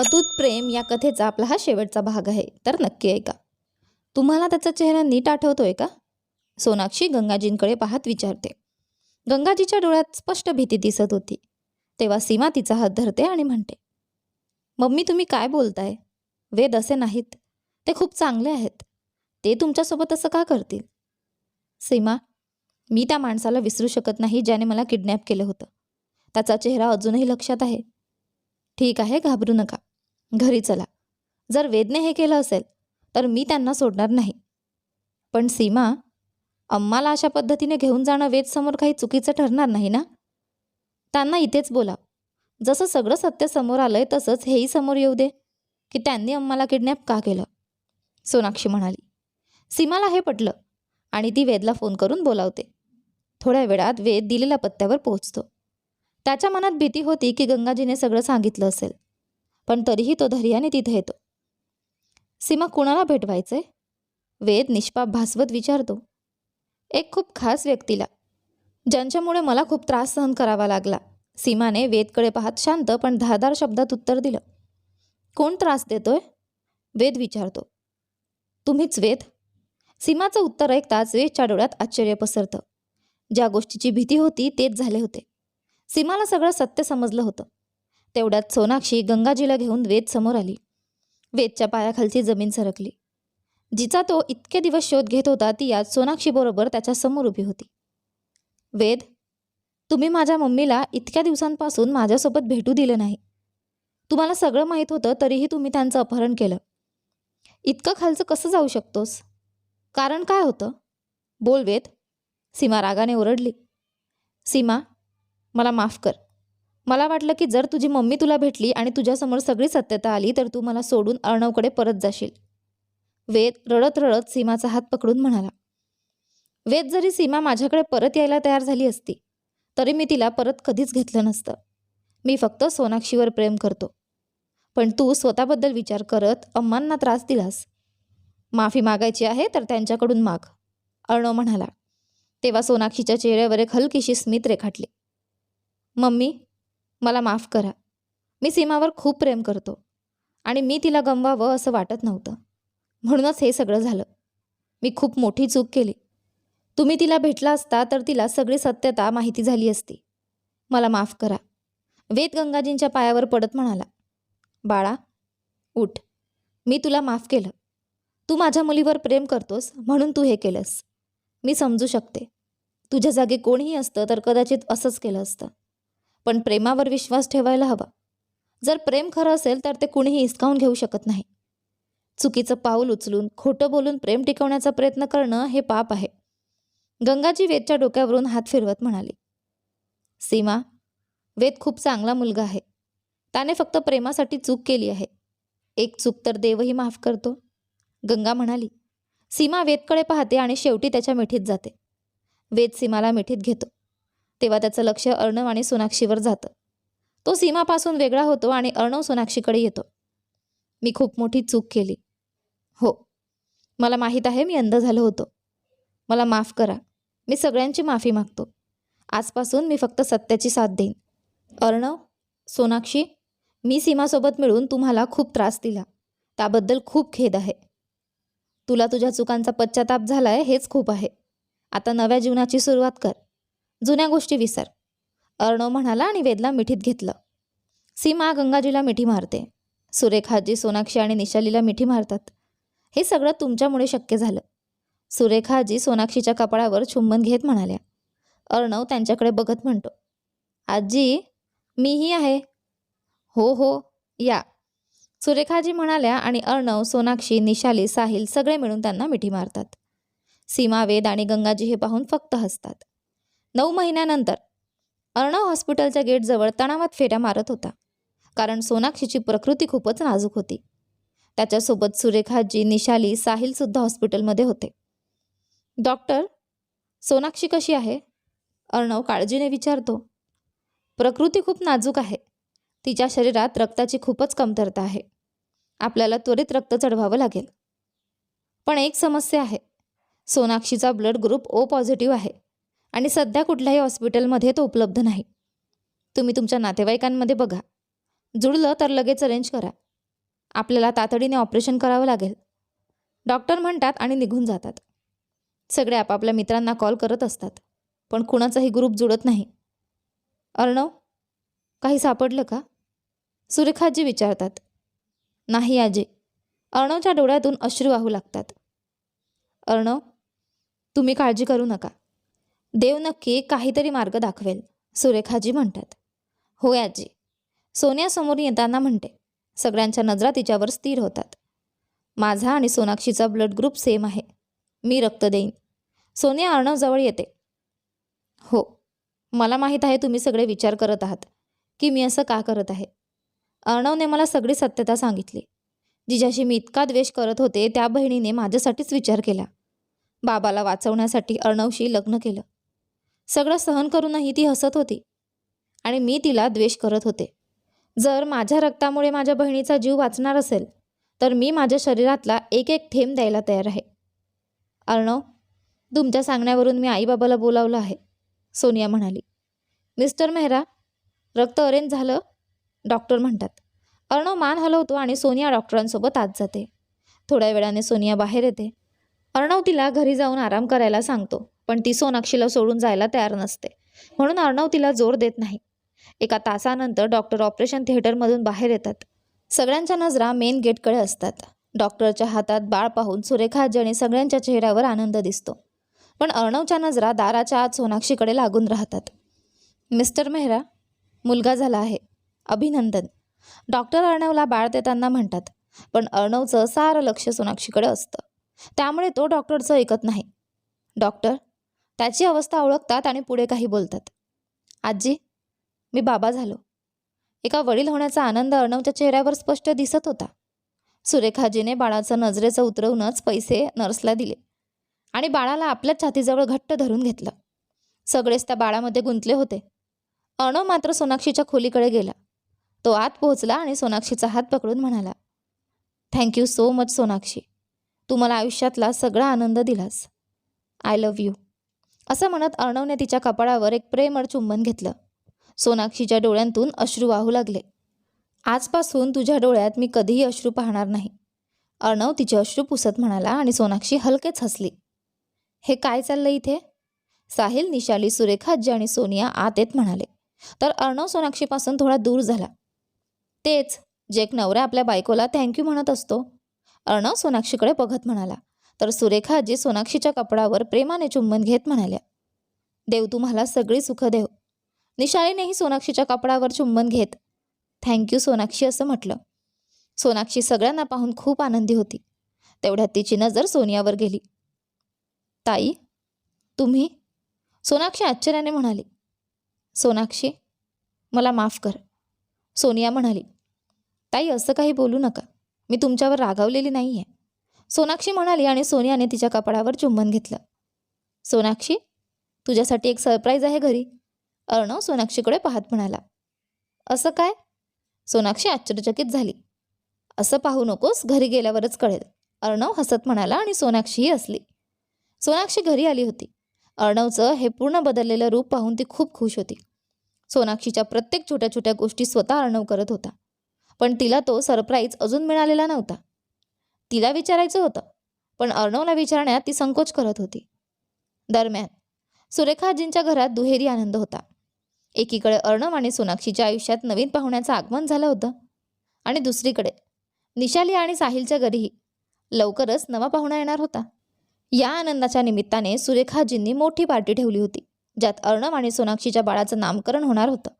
अतूत प्रेम या कथेचा आपला हा शेवटचा भाग आहे. तर नक्की ऐका. तुम्हाला त्याचा चेहरा नीट आठवतोय का? सोनाक्षी गंगाजींकडे पाहत विचारते. गंगाजीच्या डोळ्यात स्पष्ट भीती दिसत होती. तेव्हा सीमा तिचा हात धरते आणि म्हणते मम्मी तुम्ही काय बोलताय? वेद असे नाहीत. ते खूप चांगले आहेत. ते तुमच्यासोबत असं का करतील? सीमा मी त्या माणसाला विसरू शकत नाही ज्याने मला किडनॅप केलं होतं. त्याचा चेहरा अजूनही लक्षात आहे. ठीक आहे घाबरू नका. घरी चला. जर वेदने हे केलं असेल तर मी त्यांना सोडणार नाही. पण सीमा अम्माला अशा पद्धतीने घेऊन जाणं वेदसमोर काही चुकीचं ठरणार नाही ना? त्यांना इथेच बोला जसं सगळं सत्य समोर आलंय तसंच हेही समोर येऊ दे की त्यांनी अम्माला किडनॅप का केलं? सोनाक्षी म्हणाली. सीमाला हे पटलं आणि ती वेदला फोन करून बोलावते. थोड्या वेळात वेद दिलेल्या पत्त्यावर पोहोचतो. त्याच्या मनात भीती होती की गंगाजीने सगळं सांगितलं असेल. पण तरीही तो धैर्याने तिथे येतो. सीमा कुणाला भेटवायचे? वेद निष्पाप भासवत विचारतो. एक खूप खास व्यक्तीला. ज्यांच्यामुळे मला खूप त्रास सहन करावा लागला. सीमाने वेदकडे पाहत शांत पण धादार शब्दात उत्तर दिलं. कोण त्रास देतोय? वेद विचारतो. तुम्हीच वेद? सीमाचं उत्तर ऐकताच वेदच्या डोळ्यात आश्चर्य पसरतं. ज्या गोष्टीची भीती होती तेच झाले होते. सीमाला सगळं सत्य समजलं होतं. तेवढ्यात सोनाक्षी गंगाजीला घेऊन वेद समोर आली. वेदच्या पायाखालची जमीन सरकली. जिचा तो इतके दिवस शोध घेत होता ती आज सोनाक्षीबरोबर त्याच्यासमोर उभी होती. वेद तुम्ही माझ्या मम्मीला इतक्या दिवसांपासून माझ्यासोबत भेटू दिलं नाही. तुम्हाला सगळं माहीत होतं तरीही तुम्ही त्यांचं अपहरण केलं. इतकं खालचं कसं जाऊ शकतोस? कारण काय होतं? बोल वेद. सीमा रागाने ओरडली. सीमा मला माफ कर. मला वाटलं की जर तुझी मम्मी तुला भेटली आणि तुझ्यासमोर सगळी सत्यता आली तर तू मला सोडून अर्णवकडे परत जाशील. वेद रडत रडत सीमाचा हात पकडून म्हणाला. वेद जरी सीमा माझ्याकडे परत यायला तयार झाली असती तरी मी तिला परत कधीच घेतलं नसतं. मी फक्त सोनाक्षीवर प्रेम करतो. पण तू स्वतःबद्दल विचार करत अम्मांना त्रास दिलास. माफी मागायची आहे तर त्यांच्याकडून माग. अर्णव म्हणाला. तेव्हा सोनाक्षीच्या चेहऱ्यावर एक हलकीशी स्मित रेखाटली. मम्मी मला माफ करा. मी सीमावर खूप प्रेम करतो आणि मी तिला गमवावं असं वाटत नव्हतं. म्हणूनच हे सगळं झालं. मी खूप मोठी चूक केली. तुम्ही तिला भेटला असता तर तिला सगळी सत्यता माहिती झाली असती. मला माफ करा. वेद गंगाजींच्या पायावर पडत म्हणाला बाळा उठ. मी तुला माफ केलं. तू माझ्या मुलीवर प्रेम करतोस म्हणून तू हे केलंस. मी समजू शकते. तुझ्या जागी कोणीही असतं तर कदाचित असंच केलं असतं. पण प्रेमावर विश्वास ठेवायला हवा. जर प्रेम खरं असेल तर ते कुणीही हिसकावून घेऊ शकत नाही. चुकीचं पाऊल उचलून खोटं बोलून प्रेम टिकवण्याचा प्रयत्न करणं हे पाप आहे. गंगाजी वेदच्या डोक्यावरून हात फिरवत म्हणाली सीमा वेद खूप चांगला मुलगा आहे. त्याने फक्त प्रेमासाठी चूक केली आहे. एक चूक तर देवही माफ करतो. गंगा म्हणाली सीमा वेदकडे पाहते आणि शेवटी त्याच्या मिठीत जाते. वेद सीमाला मिठीत घेतो. तेव्हा त्याचं लक्ष अर्णव आणि सोनाक्षीवर जातं. तो सीमापासून वेगळा होतो आणि अर्णव सोनाक्षीकडे येतो. मी खूप मोठी चूक केली. हो. मला माहीत आहे मी अंध झालो होतो. मला माफ करा. मी सगळ्यांची माफी मागतो. आजपासून मी फक्त सत्याची साथ देईन. अर्णव सोनाक्षी मी सीमासोबत मिळून तुम्हाला खूप त्रास दिला. त्याबद्दल खूप खेद आहे. तुला तुझ्या चुकांचा पश्चाताप झाला आहे हेच खूप आहे. आता नव्या जीवनाची सुरुवात कर. जुन्या गोष्टी विसर. अर्णव म्हणाला आणि वेदला मिठीत घेतलं. सीमा गंगाजीला मिठी मारते. सुरेखाजी सोनाक्षी आणि निशालीला मिठी मारतात. हे सगळं तुमच्यामुळे शक्य झालं. सुरेखाजी सोनाक्षीच्या कपाळावर चुंबन घेत म्हणाल्या. अर्णव त्यांच्याकडे बघत म्हणतो. आजी मीही आहे. हो हो या. सुरेखाजी म्हणाल्या आणि अर्णव सोनाक्षी निशाली साहिल सगळे मिळून त्यांना मिठी मारतात. सीमा वेद आणि गंगाजी हे पाहून फक्त हसतात. नऊ महिन्यानंतर अर्णव हॉस्पिटलच्या गेटजवळ तणावात फेऱ्या मारत होता. कारण सोनाक्षीची प्रकृती खूपच नाजूक होती. त्याच्यासोबत सुरेखाजी निशाली साहिलसुद्धा हॉस्पिटलमध्ये होते. डॉक्टर सोनाक्षी कशी आहे? अर्णव काळजीने विचारतो. प्रकृती खूप नाजूक आहे. तिच्या शरीरात रक्ताची खूपच कमतरता आहे. आपल्याला त्वरित रक्त चढवावं लागेल. पण एक समस्या आहे. सोनाक्षीचा ब्लड ग्रुप ओ पॉझिटिव्ह आहे. आणि सध्या कुठल्याही हॉस्पिटलमध्ये तो उपलब्ध नाही. तुम्ही तुमच्या नातेवाईकांमध्ये बघा. जुळलं तर लगेच अरेंज करा. आपल्याला तातडीने ऑपरेशन करावं लागेल. डॉक्टर म्हणतात आणि निघून जातात. सगळे आपापल्या मित्रांना कॉल करत असतात. पण कुणाचाही ग्रुप जुळत नाही. अर्णव काही सापडलं का? सुरेखाजी विचारतात. नाही आजी. अर्णवच्या डोळ्यातून अश्रू वाहू लागतात. अर्णव तुम्ही काळजी करू नका. देव नक्की काहीतरी मार्ग दाखवेल सुरेखाजी म्हणतात. होय आजी. सोन्यासमोर येताना म्हणते सगळ्यांच्या नजरा तिच्यावर स्थिर होतात. माझा आणि सोनाक्षीचा ब्लड ग्रुप सेम आहे. मी रक्त देईन. सोनिया अर्णवजवळ येते. हो मला माहीत आहे तुम्ही सगळे विचार करत आहात. की मी असं का करत आहे? अर्णवने मला सगळी सत्यता सांगितली. जिच्याशी मी इतका द्वेष करत होते त्या बहिणीने माझ्यासाठीच विचार केला. बाबाला वाचवण्यासाठी अर्णवशी लग्न केलं. सगळं सहन करूनही ती हसत होती. आणि मी तिला द्वेष करत होते. जर माझ्या रक्तामुळे माझ्या बहिणीचा जीव वाचणार असेल तर मी माझ्या शरीरातला एक एक थेंब द्यायला तयार आहे. अर्णव तुमच्या सांगण्यावरून मी आईबाबाला बोलावलं आहे सोनिया म्हणाली. मिस्टर मेहरा रक्त अरेंज झालं? डॉक्टर म्हणतात. अर्णव मान हलवतो आणि सोनिया डॉक्टरांसोबत आत जाते. थोड्या वेळाने सोनिया बाहेर येते. अर्णव तिला घरी जाऊन आराम करायला सांगतो. पण ती सोनाक्षीला सोडून जायला तयार नसते. म्हणून अर्णव तिला जोर देत नाही. एका तासानंतर डॉक्टर ऑपरेशन थिएटरमधून बाहेर येतात. सगळ्यांच्या नजरा मेन गेटकडे असतात. डॉक्टरच्या हातात बाळ पाहून सुरेखा जणे सगळ्यांच्या चेहऱ्यावर आनंद दिसतो. पण अर्णवच्या नजरा दाराच्या आत सोनाक्षीकडे लागून राहतात. मिस्टर मेहरा मुलगा झाला आहे. अभिनंदन. डॉक्टर अर्णवला बाळ देताना म्हणतात पण अर्णवचं सारं लक्ष सोनाक्षीकडे असतं. त्यामुळे तो डॉक्टरचं ऐकत नाही. डॉक्टर त्याची अवस्था ओळखतात आणि पुढे काही बोलतात. आजी मी बाबा झालो. एका वडील होण्याचा आनंद अर्णवच्या चेहऱ्यावर स्पष्ट दिसत होता. सुरेखाजीने बाळाचं नजरेचं उतरवूनच पैसे नर्सला दिले आणि बाळाला आपल्या छातीजवळ घट्ट धरून घेतलं. सगळेच त्या बाळामध्ये गुंतले होते. अर्णव मात्र सोनाक्षीच्या खोलीकडे गेला. तो आत पोहोचला आणि सोनाक्षीचा हात पकडून म्हणाला thank you so much Sonakshi. तू मला आयुष्यातला सगळा आनंद दिलास. आय लव्ह यू असं म्हणत अर्णवने तिच्या कपाळावर एक प्रेमळ चुंबन घेतलं. सोनाक्षीच्या डोळ्यांतून अश्रू वाहू लागले. आजपासून तुझ्या डोळ्यात मी कधीही अश्रू पाहणार नाही. अर्णव तिचे अश्रू पुसत म्हणाला आणि सोनाक्षी हलकेच हसली. हे काय चाललं इथे? साहिल निशाली सुरेखा आजी आणि सोनिया आत येत म्हणाले. तर अर्णव सोनाक्षीपासून थोडा दूर झाला. तेच जे एक नवरा आपल्या बायकोला थँक्यू म्हणत असतो. अर्णव सोनाक्षीकडे बघत म्हणाला. तर सुरेखा आजी सोनाक्षीच्या कपडावर प्रेमाने चुंबन घेत म्हणाल्या देव तुम्हाला सगळी सुख देव. निशालीनेही सोनाक्षीच्या कपडावर चुंबन घेत थँक्यू सोनाक्षी असं म्हटलं. सोनाक्षी सगळ्यांना पाहून खूप आनंदी होती. तेवढ्यात तिची नजर सोनियावर गेली. ताई तुम्ही? सोनाक्षी आश्चर्याने म्हणाली. सोनाक्षी मला माफ कर. सोनिया म्हणाली. ताई असं काही बोलू नका. मी तुमच्यावर रागावलेली नाही आहे सोनाक्षी म्हणाली आणि सोनियाने तिच्या कपाळावर चुंबन घेतलं. सोनाक्षी तुझ्यासाठी एक सरप्राईज आहे घरी. अर्णव सोनाक्षीकडे पाहत म्हणाला. असं काय? सोनाक्षी आश्चर्यचकित झाली. असं पाहू नकोस घरी गेल्यावरच कळेल. अर्णव हसत म्हणाला आणि सोनाक्षीही असली सोनाक्षी घरी आली होती. अर्णवचं हे पूर्ण बदललेलं रूप पाहून ती खूप खुश होती. सोनाक्षीच्या प्रत्येक छोट्या छोट्या गोष्टी स्वतः अर्णव करत होता. पण तिला तो सरप्राईज अजून मिळालेला नव्हता. तिला विचारायचं होतं पण अर्णवला विचारण्यात ती संकोच करत होती. दरम्यान सुरेखाजींच्या घरात दुहेरी आनंद होता. एकीकडे अर्णव आणि सोनाक्षीच्या आयुष्यात नवीन पाहुण्याचं आगमन झालं होतं आणि दुसरीकडे निशाली आणि साहिलच्या घरीही लवकरच नवा पाहुणा येणार होता. या आनंदाच्या निमित्ताने सुरेखाजींनी मोठी पार्टी ठेवली होती ज्यात अर्णव आणि सोनाक्षीच्या बाळाचं नामकरण होणार होतं.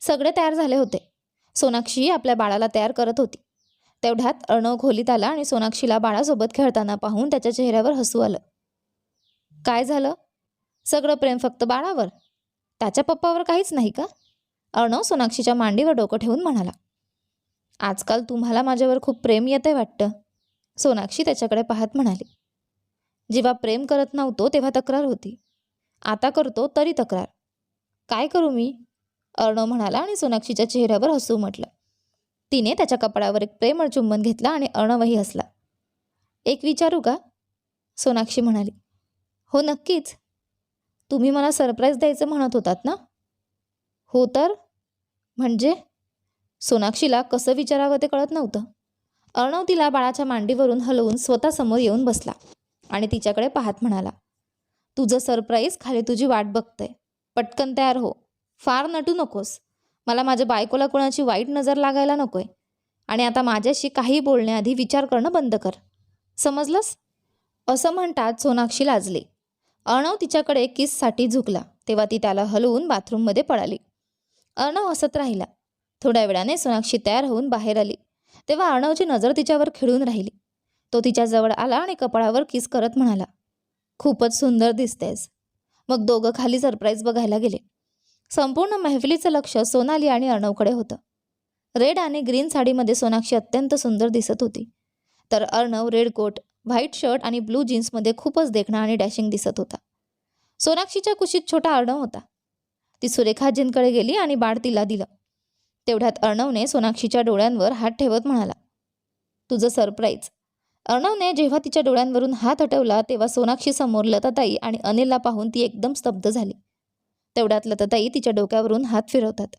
सगळे तयार झाले होते. सोनाक्षी आपल्या बाळाला तयार करत होती. तेवढ्यात अर्णव खोलीत आला आणि सोनाक्षीला बाळासोबत खेळताना पाहून त्याच्या चेहऱ्यावर हसू आलं. काय झालं? सगळं प्रेम फक्त बाळावर? त्याच्या पप्पावर काहीच नाही का? अर्णव सोनाक्षीच्या मांडीवर डोकं ठेवून म्हणाला. आजकाल तुम्हाला माझ्यावर खूप प्रेम येतंय वाटतं सोनाक्षी त्याच्याकडे पाहत म्हणाली. जेव्हा प्रेम करत नव्हतो तेव्हा तक्रार होती. आता करतो तरी तक्रार. काय करू मी? अर्णव म्हणाला आणि सोनाक्षीच्या चेहऱ्यावर हसू म्हटलं. तिने त्याच्या कपडावर एक प्रेमळ चुंबन घेतला आणि अर्णवही हसला. एक विचारू का? सोनाक्षी म्हणाली. हो नक्कीच. तुम्ही मला सरप्राईज द्यायचं म्हणत होतात ना? हो तर? म्हणजे? सोनाक्षीला कसं विचारावं ते कळत नव्हतं. अर्णव तिला बाळाच्या मांडीवरून हलवून स्वतःसमोर येऊन बसला आणि तिच्याकडे पाहत म्हणाला तुझं सरप्राईज खाली तुझी वाट बघतंय. पटकन तयार हो. फार नटू नकोस. मला माझ्या बायकोला कोणाची वाईट नजर लागायला नको आहे आणि आता माझ्याशी काही बोलण्याआधी विचार करणं बंद कर. समजलंस? असं म्हणतात सोनाक्षी लाजली. अर्णव तिच्याकडे किससाठी झुकला तेव्हा ती त्याला हलवून बाथरूममध्ये पळाली. अर्णव हसत राहिला. थोड्या वेळाने सोनाक्षी तयार होऊन बाहेर आली. तेव्हा अर्णवची नजर तिच्यावर खिळून राहिली. तो तिच्याजवळ आला आणि कपाळावर किस करत म्हणाला खूपच सुंदर दिसतेस. मग दोघं खाली सरप्राईज बघायला गेले. संपूर्ण महफिलीचं लक्ष सोनाली आणि अर्णवकडे होतं. रेड आणि ग्रीन साडीमध्ये सोनाक्षी अत्यंत सुंदर दिसत होती. तर Arnav red coat white shirt आणि ब्लू जीन्समध्ये खूपच देखणा आणि डॅशिंग दिसत होता. सोनाक्षीच्या कुशीत छोटा अर्णव होता. ती सुरेखाजींकडे गेली आणि बाळ तिला दिलं. तेवढ्यात अर्णवने सोनाक्षीच्या डोळ्यांवर हात ठेवत म्हणाला तुझं सरप्राईज. अर्णवने जेव्हा तिच्या डोळ्यांवरून हात हटवला तेव्हा सोनाक्षी समोर लताताई आणि अनिलला पाहून ती एकदम स्तब्ध झाली. तेवढ्यात लताताई तिच्या डोक्यावरून हात फिरवतात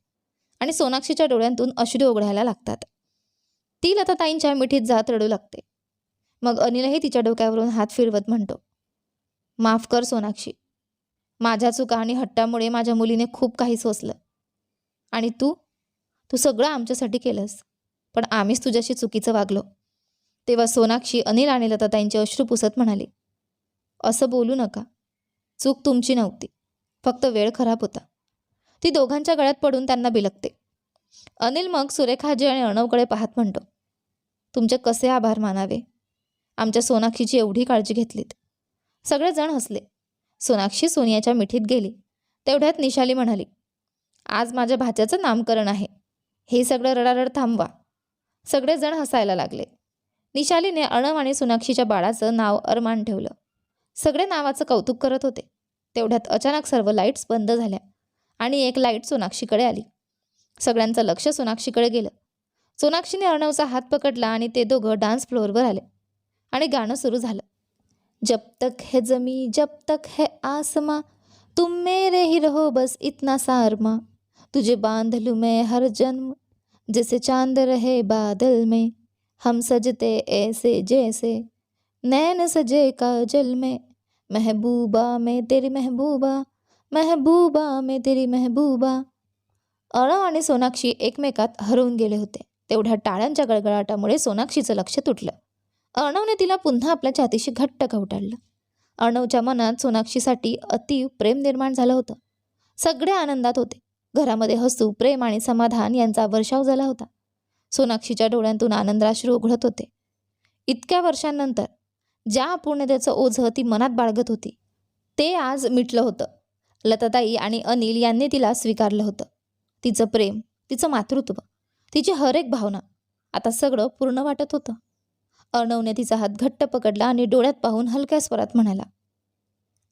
आणि सोनाक्षीच्या डोळ्यांतून अश्रू ओघळायला लागतात. ती लताताईंच्या मिठीत जात रडू लागते. मग अनिलही तिच्या डोक्यावरून हात फिरवत म्हणतो माफ कर सोनाक्षी. माझ्या चुका आणि हट्टामुळे माझ्या मुलीने खूप काही सोसलं. आणि तू तू सगळं आमच्यासाठी केलंस पण आम्हीच तुझ्याशी चुकीचं वागलो. तेव्हा सोनाक्षी अनिल आणि लताताईंचे अश्रू पुसत म्हणाले असं बोलू नका. चूक तुमची नव्हती. फक्त वेळ खराब होता. ती दोघांच्या गळ्यात पडून त्यांना बिलकते अनिल मग सुरेखाजी आणि अर्णवकडे पाहत म्हणतो तुमचे कसे आभार मानावे? आमच्या सोनाक्षीची एवढी काळजी घेतलीत. सगळेजण हसले. सोनाक्षी सोनियाच्या मिठीत गेली. तेवढ्यात निशाली म्हणाली आज माझ्या भाच्याचं नामकरण आहे. हे सगळं रडारड थांबवा. सगळेजण हसायला लागले. निशालीने अर्णव आणि सोनाक्षीच्या बाळाचं नाव अरमान ठेवलं. सगळे नावाचं कौतुक करत होते. तेवढ्यात अचानक सर्व लाईट्स बंद झाल्या आणि एक लाइट सोनाक्षीकडे आली. सगळ्यांचं लक्ष सोनाक्षीकडे गेलं. सोनाक्षीने अर्णवचा हात पकडला आणि ते दोघं डान्स फ्लोअरवर आले आणि गाणं सुरू झालं. जब तक है जमी जब तक है आसमा तुम मेरे ही रहो बस इतना सा अरमा तुझे बांध लू मैं हर जन्म जैसे चांद रहे बादल में. हम सजते ऐसे जैसे नैन सजे काजल में. महबूबा मैं तेरी महबूबा महबूबा में तेरी महबूबा. अर्णव आणि सोनाक्षी एकमेकात हरवून गेले होते. तेवढ्या टाळ्यांच्या गळगळाटामुळे सोनाक्षीचं लक्ष तुटलं. अर्णवने तिला पुन्हा आपल्या छातीशी घट्ट घवटाळलं. अर्णवच्या मनात सोनाक्षीसाठी अतीव प्रेम निर्माण झालं होतं. सगळे आनंदात होते. घरामध्ये हसू प्रेम आणि समाधान यांचा वर्षाव झाला होता. सोनाक्षीच्या डोळ्यांतून आनंदाश्रू उघडत होते. इतक्या वर्षांनंतर ज्या अपूर्णतेचं ओझं ती मनात बाळगत होती ते आज मिटलं होतं. लताताई आणि अनिल यांनी तिला स्वीकारलं होतं. तिचं प्रेम तिचं मातृत्व तिची हर एक भावना आता सगळं पूर्ण वाटत होतं. अर्णवने तिचा हात घट्ट पकडला आणि डोळ्यात पाहून हलक्या स्वरात म्हणाला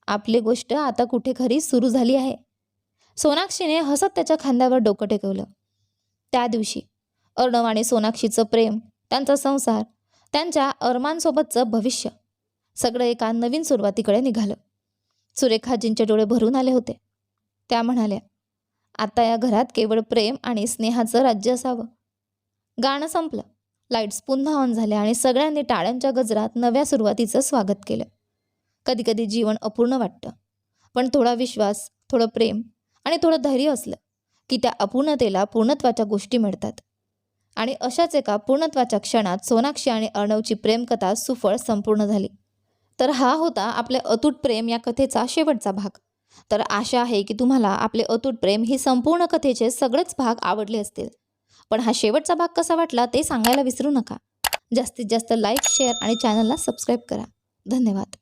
आपली गोष्ट आता कुठे खरी सुरू झाली आहे. सोनाक्षीने हसत त्याच्या खांद्यावर डोकं टेकवलं. त्या दिवशी अर्णव आणि सोनाक्षीचं प्रेम त्यांचा संसार त्यांच्या अरमानसोबतचं भविष्य सगळं एका नवीन सुरुवातीकडे निघालं. सुरेखाजींचे डोळे भरून आले होते. त्या म्हणाल्या आता या घरात केवळ प्रेम आणि स्नेहाचं राज्य असावं. गाणं संपलं. लाईट्स पुन्हा ऑन झाल्या आणि सगळ्यांनी टाळ्यांच्या गजरात नव्या सुरुवातीचं स्वागत केलं. कधीकधी जीवन अपूर्ण वाटतं. पण थोडा विश्वास थोडं प्रेम आणि थोडं धैर्य असलं की त्या अपूर्णतेला पूर्णत्वाच्या गोष्टी मिळतात. आणि अशाच एका पूर्णत्वाच्या क्षणात सोनाक्षी आणि अर्णवची प्रेमकथा सुफळ संपूर्ण झाली. तर हा होता आपल्या अतूट प्रेम या कथेचा शेवटचा भाग. तर आशा आहे की तुम्हाला आपले अतूट प्रेम ही संपूर्ण कथेचे सगळेच भाग आवडले असतील. पण हा शेवटचा भाग कसा वाटला ते सांगायला विसरू नका. जास्तीत जास्त लाईक शेअर आणि चॅनलला सबस्क्राईब करा. धन्यवाद.